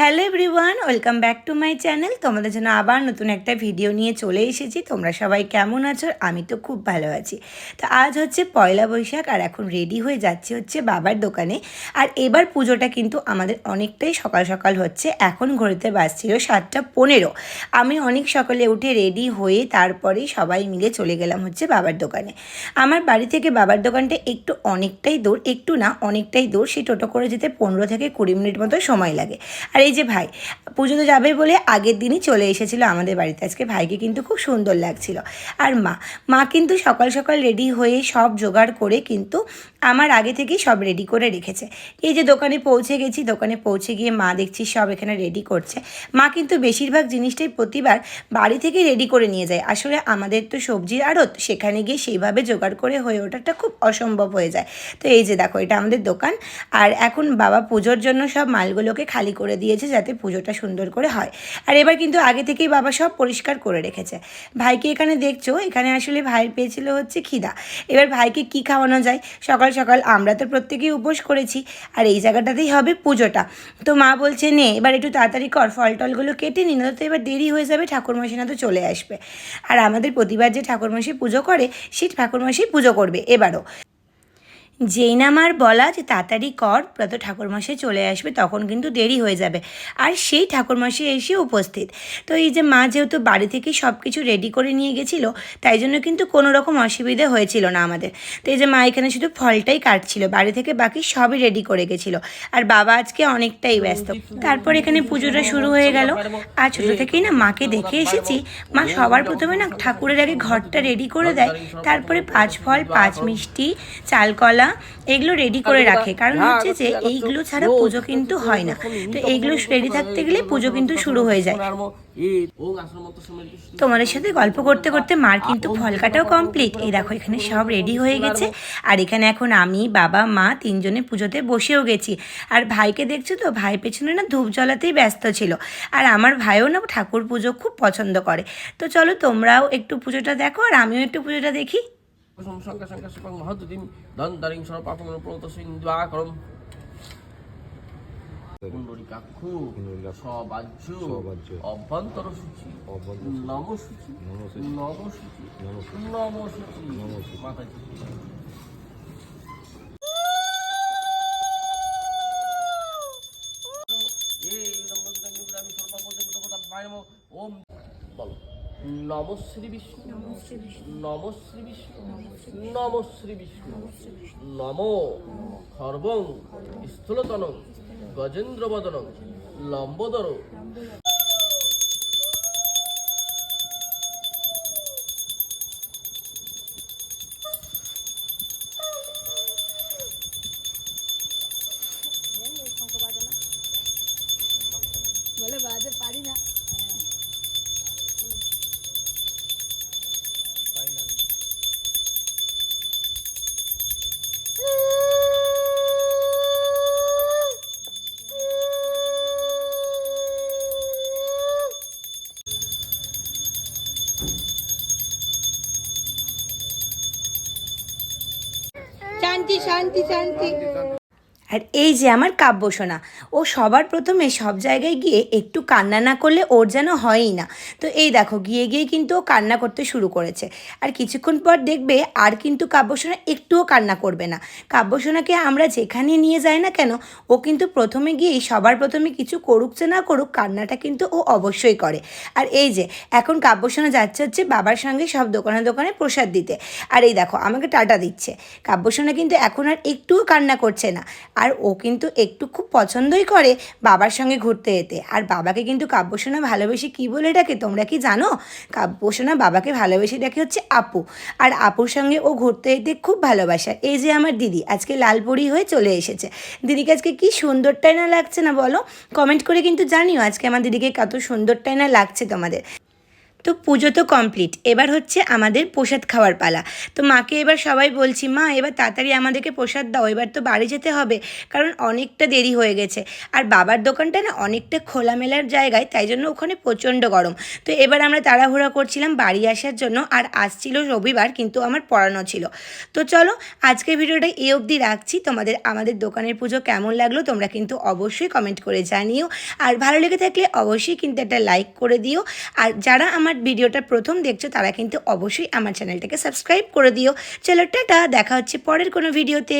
Hello everyone, welcome back to my channel. তোমাদের জন্য আবার নতুন একটা ভিডিও নিয়ে চলে এসেছি। তোমরা সবাই কেমন আছো? আমি তো খুব ভালো আছি। তো আজ হচ্ছে পয়লা বৈশাখ আর এখন রেডি হয়ে যাচ্ছি হচ্ছে বাবার দোকানে। আর এবার পুজোটা কিন্তু আমাদের অনেকটাই সকাল সকাল হচ্ছে। এখন ঘড়িতে বাজছিল সাতটা পনেরো। আমি অনেক সকালে উঠে রেডি হয়ে তারপরে সবাই মিলে চলে গেলাম হচ্ছে বাবার দোকানে। আমার বাড়ি থেকে বাবার দোকানটা একটু অনেকটাই দূর, একটু না, অনেকটাই দূর। সেই টোটো করে যেতে পনেরো থেকে কুড়ি মিনিট মতো সময় লাগে। আর এই যে ভাই, পুজো তো যাবে বলে আগের দিনই চলে এসেছিল আমাদের বাড়িতে। আজকে ভাইকে কিন্তু খুব সুন্দর লাগছিল। আর মা মা কিন্তু সকাল সকাল রেডি হয়ে সব জোগাড় করে কিন্তু আমার আগে থেকেই সব রেডি করে রেখেছে। এই যে দোকানে পৌঁছে গেছি, দোকানে পৌঁছে গিয়ে মা দেখছি সব এখানে রেডি করছে। মা কিন্তু বেশিরভাগ জিনিসটাই প্রতিবার বাড়ি থেকে রেডি করে নিয়ে যায়। আসলে আমাদের তো সবজির আড়ত, সেখানে গিয়ে সেইভাবে জোগাড় করে হয়ে ওঠাটা খুব অসম্ভব হয়ে যায়। তো এই যে দেখো, এটা আমাদের দোকান। আর এখন বাবা পুজোর জন্য সব মালগুলোকে খালি করে দিয়েছে যাতে পুজোটা সুন্দর করে হয়। আর এবার কিন্তু আগে থেকেই বাবা সব পরিষ্কার করে রেখেছে। ভাইকে এখানে দেখছ, এখানে আসলে ভাইয়ের পেয়েছিল হচ্ছে খিদা। এবার ভাইকে কি খাওয়ানো যায়? সকাল সকাল সকাল আমরা তো প্রত্যেকেই উপোস করেছি, আর এই জায়গাটাতেই হবে পুজোটা। তো মা বলছে, নে, এবার একটু তাড়াতাড়ি কর ফল টলগুলো কেটে নি না তো এবার দেরি হয়ে যাবে, ঠাকুরমশাই না তো চলে আসবে। আর আমাদের প্রতিবার যে ঠাকুরমশাই পুজো করে সে ঠাকুরমশাই পুজো করবে, এবারও। যেই না আমার বলা যে তাড়াতাড়ি কর যত ঠাকুরমশাই চলে আসবে, তখন কিন্তু দেরি হয়ে যাবে। আর সেই ঠাকুরমশাই এসে উপস্থিত। তো এই যে মা যেহেতু বাড়ি থেকে সব কিছু রেডি করে নিয়ে গেছিল, তাই জন্য কিন্তু কোনো রকম অসুবিধে হয়েছিল না আমাদের। তো এই যে মা এখানে শুধু ফলটাই কাটছিল, বাড়ি থেকে বাকি সবই রেডি করে গেছিল। আর বাবা আজকে অনেকটাই ব্যস্ত। তারপর এখানে পুজোটা শুরু হয়ে গেল। আর ছোটো থেকেই না মাকে দেখে এসেছি। মা সবার প্রথমে না ঠাকুরের আগে ঘরটা রেডি করে দেয়। তারপরে পাঁচ ফল, পাঁচ মিষ্টি, চালকলা এগুলো রেডি করে রাখে। কারণ হচ্ছে যে এইগুলো ছাড়া পুজো কিন্তু হয় না। তো এইগুলো রেডি থাকতে গেলে পুজো কিন্তু শুরু হয়ে যায়। তোমাদের সাথে গল্প করতে করতে মার কিন্তু ফল কাটাও কমপ্লিট এই দেখো এখানে সব রেডি হয়ে গেছে। আর এখানে এখন আমি বাবা মা তিনজনে পুজোতে বসেও গেছি। আর ভাইকে দেখছ তো? ভাই পেছনে না ধূপ জ্বলাতেই ব্যস্ত ছিল। আর আমার ভাইও না ঠাকুর পুজো খুব পছন্দ করে। তো চলো তোমরাও একটু পুজোটা দেখো আর আমিও একটু পুজোটা দেখি। সংখ্যা সংখ্যা সুপাং মহদ্দিম দন দারিং সর্পাপং প্রতসিং দ্বাকরম কুণ্ডলিকাক্ষু সবাজ্য অভ্যন্তর সূচি নম সূচি নম সূচি নম সূচি মাতাজি ওম বলো নম শ্রী বিষ্ণু। নমশ্রী বিষ্ণু। নমশ্রী বিষ্ণু। নম। খর্বং। স্থূলতনং। গজেন্দ্রবদনং। লম্বোদর। शांति शांति शांति। আর এই যে আমার কাব্যসোনা ও সবার প্রথমে সব জায়গায় গিয়ে একটু কান্না না করলে ওর যেন হয়ই না। তো এই দেখো, গিয়ে গিয়ে কিন্তু ও কান্না করতে শুরু করেছে। আর কিছুক্ষণ পর দেখবে আর কিন্তু কাব্যসোনা একটুও কান্না করবে না। কাব্যসোনাকে আমরা যেখানে নিয়ে যাই না কেন, ও কিন্তু প্রথমে গিয়েই সবার প্রথমে কিছু করুক যে না করুক কান্নাটা কিন্তু ও অবশ্যই করে। আর এই যে, এখন কাব্যসোনা যাচ্ছে হচ্ছে বাবার সঙ্গে সব দোকানে দোকানে প্রসাদ দিতে। আর এই দেখো, আমাকে টাটা দিচ্ছে। কাব্যসোনা কিন্তু এখন আর একটুও কান্না করছে না। আর ও কিন্তু একটু খুব পছন্দই করে বাবার সঙ্গে ঘুরতে যেতে আর বাবাকে কিন্তু কাব্যসোনা ভালোবেসে কী বলে ডাকে তোমরা কি জানো? কাব্যসোনা বাবাকে ভালোবেসে ডাকে হচ্ছে আপু। আর আপুর সঙ্গে ও ঘুরতে যেতে খুব ভালোবাসা। এই যে আমার দিদি, আজকে লালপুরি হয়ে চলে এসেছে। দিদিকে আজকে কি সুন্দরটাই না লাগছে না বলো? কমেন্ট করে কিন্তু জানিও আজকে আমার দিদিকে কত সুন্দরটাই না লাগছে তোমাদের। তো পুজো তো কমপ্লিট এবার হচ্ছে আমাদের প্রসাদ খাওয়ার পালা। তো মাকে এবার সবাই বলছি, মা, এবার তাড়াতাড়ি আমাদেরকে প্রসাদ দাও, এবার তো বাড়ি যেতে হবে, কারণ অনেকটা দেরি হয়ে গেছে। আর বাবার দোকানটা না অনেকটা খোলামেলার জায়গায়, তাই জন্য ওখানে প্রচণ্ড গরম। তো এবার আমরা তাড়াহুড়া করছিলাম বাড়ি আসার জন্য, আর আসছিল রবিবার, কিন্তু আমার পড়ানো ছিল। তো চলো, আজকের ভিডিওটা এই অবধি রাখছি। তোমাদের, আমাদের দোকানের পুজো কেমন লাগল, তোমরা কিন্তু অবশ্যই কমেন্ট করে জানিও। আর ভালো লেগে থাকলে অবশ্যই কিন্তু একটা লাইক করে দিও। আর যারা আমার ভিডিওটা প্রথম দেখছ, তারা কিন্তু অবশ্যই আমার চ্যানেলটাকে সাবস্ক্রাইব করে দিও। চলো, টাটা, দেখা হচ্ছে পরের কোনো ভিডিওতে